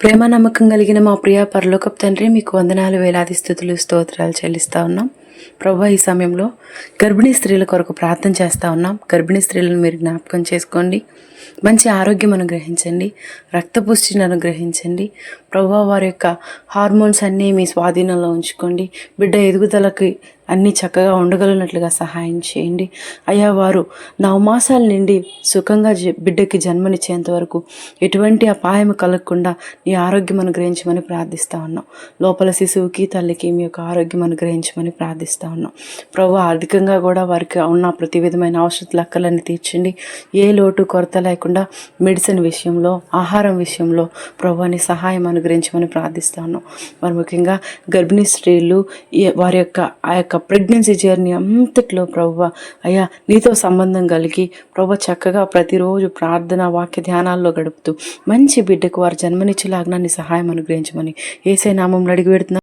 ప్రేమ నమ్మకం కలిగిన మా ప్రియ పరలోకపు తండ్రి మీకు వందనాలు వేలాది స్థుతులు స్తోత్రాలు చెల్లిస్తా ఉన్నాం. ప్రభు ఈ సమయంలో గర్భిణీ స్త్రీల కొరకు ప్రార్థన చేస్తూ ఉన్నాం. గర్భిణీ స్త్రీలను మీరు జ్ఞాపకం చేసుకోండి. మంచి ఆరోగ్యం అనుగ్రహించండి. రక్తపుష్టిని అనుగ్రహించండి. ప్రభు వారి యొక్క హార్మోన్స్ అన్నీ మీ స్వాధీనంలో ఉంచుకోండి. బిడ్డ ఎదుగుదలకి అన్నీ చక్కగా ఉండగలిగినట్లుగా సహాయం చేయండి. అయ్యా వారు నవమాసాల నుండి సుఖంగా జ- బిడ్డకి జన్మనిచ్చేంత వరకు ఎటువంటి అపాయం కలగకుండా నీ ఆరోగ్యం అనుగ్రహించమని ప్రార్థిస్తా ఉన్నాం. లోపల శిశువుకి తల్లికి మీ యొక్క ఆరోగ్యం అనుగ్రహించమని ప్రార్థిస్తా ఉన్నాం. ప్రభు ఆర్థికంగా కూడా వారికి ఉన్న ప్రతి విధమైన ఔషధ లెక్కలన్నీ తీర్చండి. ఏ లోటు కొరత లేకుండా మెడిసిన్ విషయంలో ఆహారం విషయంలో ప్రభుని సహాయం అనుగ్రహించమని ప్రార్థిస్తాను ఉన్నాం. మరి ముఖ్యంగా గర్భిణీ స్త్రీలు వారి యొక్క ఆ యొక్క ప్రెగ్నెన్సీ జర్నీ అంతట్లో ప్రవ్వ. అయ్యా నీతో సంబంధం కలిగి ప్రభు చక్కగా ప్రతిరోజు ప్రార్థన వాక్య ధ్యానాల్లో గడుపుతూ మంచి బిడ్డకు వారు జన్మనిచ్చేలాగా నీ సహాయం అనుగ్రహించమని ఏసే నామంలో అడిగి పెడుతున్నా.